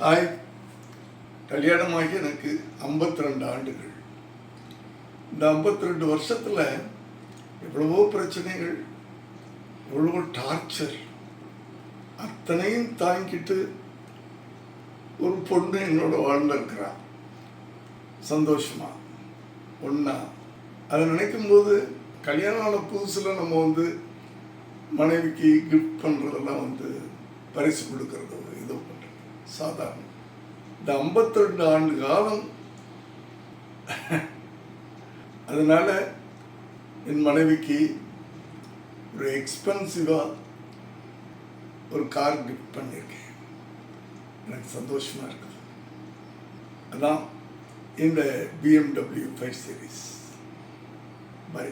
Hi கல்யாணமாகி எனக்கு 52 ரெண்டு ஆண்டுகள். இந்த 52 ரெண்டு வருஷத்தில் எவ்வளவோ பிரச்சனைகள் எவ்வளவோ டார்ச்சர். அத்தனையும் தாங்கிட்டு ஒரு பொண்ணு என்னோட வாழ்ந்திருக்கிறா. சந்தோஷமா. ஒன்றா அதை நினைக்கும் போது கல்யாணம் ஆன புதுசில் நம்ம வந்து மனைவிக்கு கிஃப்ட் பண்ணுறதெல்லாம் வந்து பரிசு கொடுக்கறது இது பண்ணுறது சாதாரணம் இந்த 52 ஆண்டு காலம் அதனால் என் மனைவிக்கு ஒரு எக்ஸ்பென்சிவாக ஒரு கார் கிஃப்ட் பண்ணியிருக்கேன். எனக்கு சந்தோஷமாக இருக்குது. அதான் இந்த பிஎம்டபிள்யூ ஃபைவ் சீரீஸ் பை.